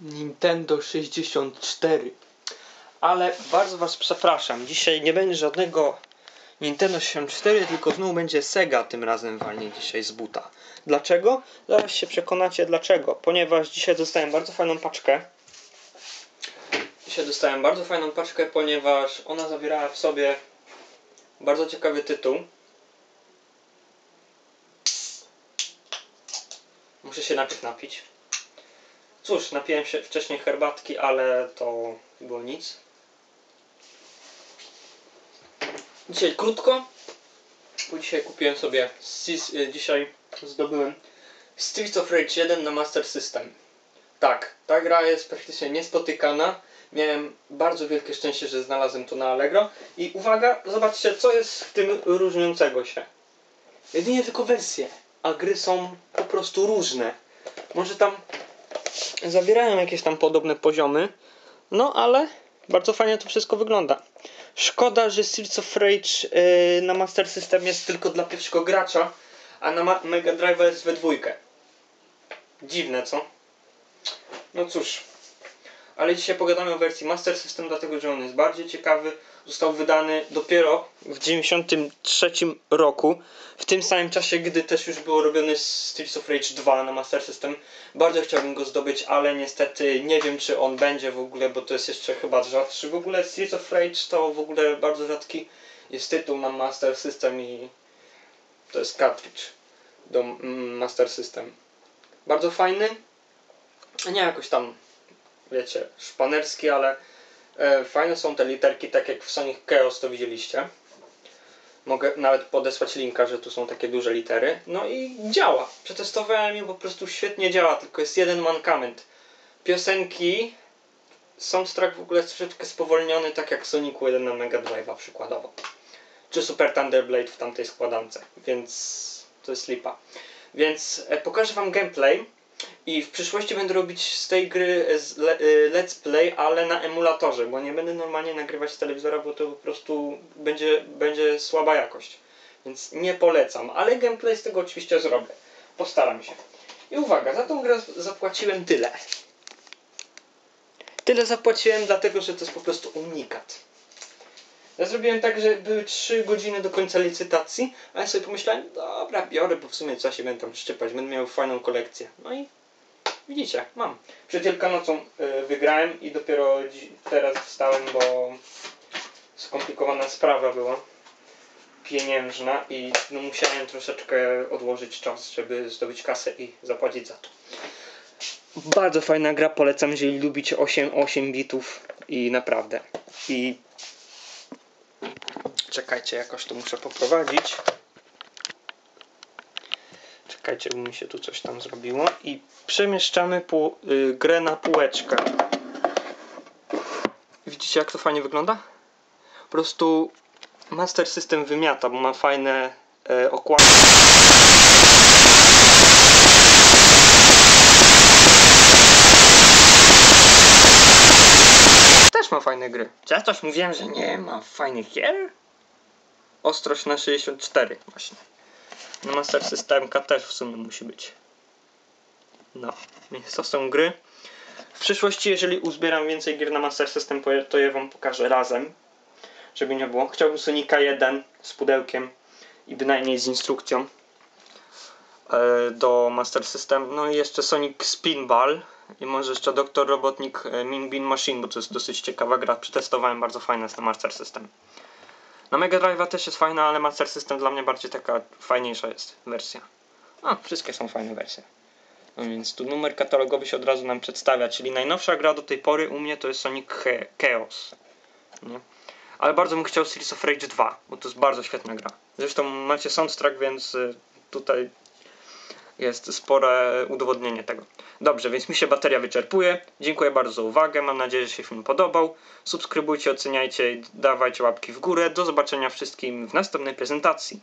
Nintendo 64. Ale bardzo Was przepraszam, dzisiaj nie będzie żadnego Nintendo 64, tylko znów będzie Sega tym razem walnie dzisiaj z buta. Dlaczego? Zaraz się przekonacie dlaczego. Ponieważ dzisiaj dostałem bardzo fajną paczkę. Dzisiaj dostałem bardzo fajną paczkę, ponieważ ona zawierała w sobie bardzo ciekawy tytuł. Muszę się najpierw napić. Cóż, napiłem się wcześniej herbatki, ale to było nic. Dzisiaj krótko, bo dzisiaj kupiłem sobie, y, dzisiaj zdobyłem Streets of Rage 1 na Master System. Tak, ta gra jest praktycznie niespotykana. Miałem bardzo wielkie szczęście, że znalazłem to na Allegro. I uwaga, zobaczcie, co jest w tym różniącego się. Jedynie tylko wersje, a gry są po prostu różne. Może tam zawierają jakieś tam podobne poziomy, no ale bardzo fajnie to wszystko wygląda. Szkoda, że Streets of Rage yy, na Master System jest tylko dla pierwszego gracza, a na Mega Drive jest we dwójkę. Dziwne, co? No cóż. Ale dzisiaj pogadamy o wersji Master System, dlatego że on jest bardziej ciekawy. Został wydany dopiero w 93 roku, w tym samym czasie, gdy też już było robione Streets of Rage 2 na Master System. Bardzo chciałbym go zdobyć, ale niestety nie wiem, czy on będzie w ogóle, bo to jest jeszcze chyba rzadszy. W ogóle Streets of Rage to w ogóle bardzo rzadki jest tytuł na Master System i to jest cartridge do mm, Master System. Bardzo fajny. Nie jakoś tam, wiecie, szpanerski, ale e, fajne są te literki, tak jak w Sonic Chaos to widzieliście. Mogę nawet podesłać linka, że tu są takie duże litery. No i działa. Przetestowałem i po prostu świetnie działa, tylko jest jeden mankament. Piosenki soundtrack w ogóle jest troszeczkę spowolniony, tak jak w Sonicu 1 na Mega Drive'a przykładowo. Czy Super Thunderblade w tamtej składance, więc to jest lipa. Więc e, pokażę wam gameplay i w przyszłości będę robić z tej gry e, e, let's play, ale na emulatorze, bo nie będę normalnie nagrywać z telewizora, bo to po prostu będzie, będzie słaba jakość. Więc nie polecam, ale gameplay z tego oczywiście zrobię. Postaram się. I uwaga, za tą grę zapłaciłem tyle. Tyle zapłaciłem, dlatego że to jest po prostu unikat. Ja zrobiłem tak, że były 3 godziny do końca licytacji, a ja sobie pomyślałem, dobra, biorę, bo w sumie co się będę tam szczypać, będę miał fajną kolekcję. No i widzicie, mam. Przed Wielkanocą y, wygrałem i dopiero teraz wstałem, bo skomplikowana sprawa była pieniężna i no, musiałem troszeczkę odłożyć czas, żeby zdobyć kasę i zapłacić za to. Bardzo fajna gra, polecam, jeżeli lubicie 8, 8 bitów i naprawdę. I czekajcie, jakoś to muszę poprowadzić. Czekajcie, bo mi się tu coś tam zrobiło. I przemieszczamy pół, y, grę na półeczkę. Widzicie, jak to fajnie wygląda? Po prostu Master System wymiata, bo ma fajne okładki. Ma fajne gry. Czy ja coś mówiłem, że nie ma fajnych gier? Ostrość na 64 właśnie. Na Master Systemka też w sumie musi być. No, więc to są gry. W przyszłości, jeżeli uzbieram więcej gier na Master System, to je- wam pokażę razem. Żeby nie było. Chciałbym Sonika 1 z pudełkiem i bynajmniej z instrukcją do Master System. No i jeszcze Sonic Spinball i może jeszcze Doktor Robotnik e, Min Bean Machine, bo to jest dosyć ciekawa gra. Przetestowałem, bardzo fajna jest na Master System. Na Mega Drive'a też jest fajna, ale Master System dla mnie bardziej taka fajniejsza jest wersja. A, wszystkie są fajne wersje. No więc tu numer katalogowy się od razu nam przedstawia, czyli najnowsza gra do tej pory u mnie to jest Sonic Chaos. Nie? Ale bardzo bym chciał Streets of Rage 2, bo to jest bardzo świetna gra. Zresztą macie soundtrack, więc y, tutaj jest spore udowodnienie tego. Dobrze, więc mi się bateria wyczerpuje. Dziękuję bardzo za uwagę. Mam nadzieję, że się film podobał. Subskrybujcie, oceniajcie, dawajcie łapki w górę. Do zobaczenia wszystkim w następnej prezentacji.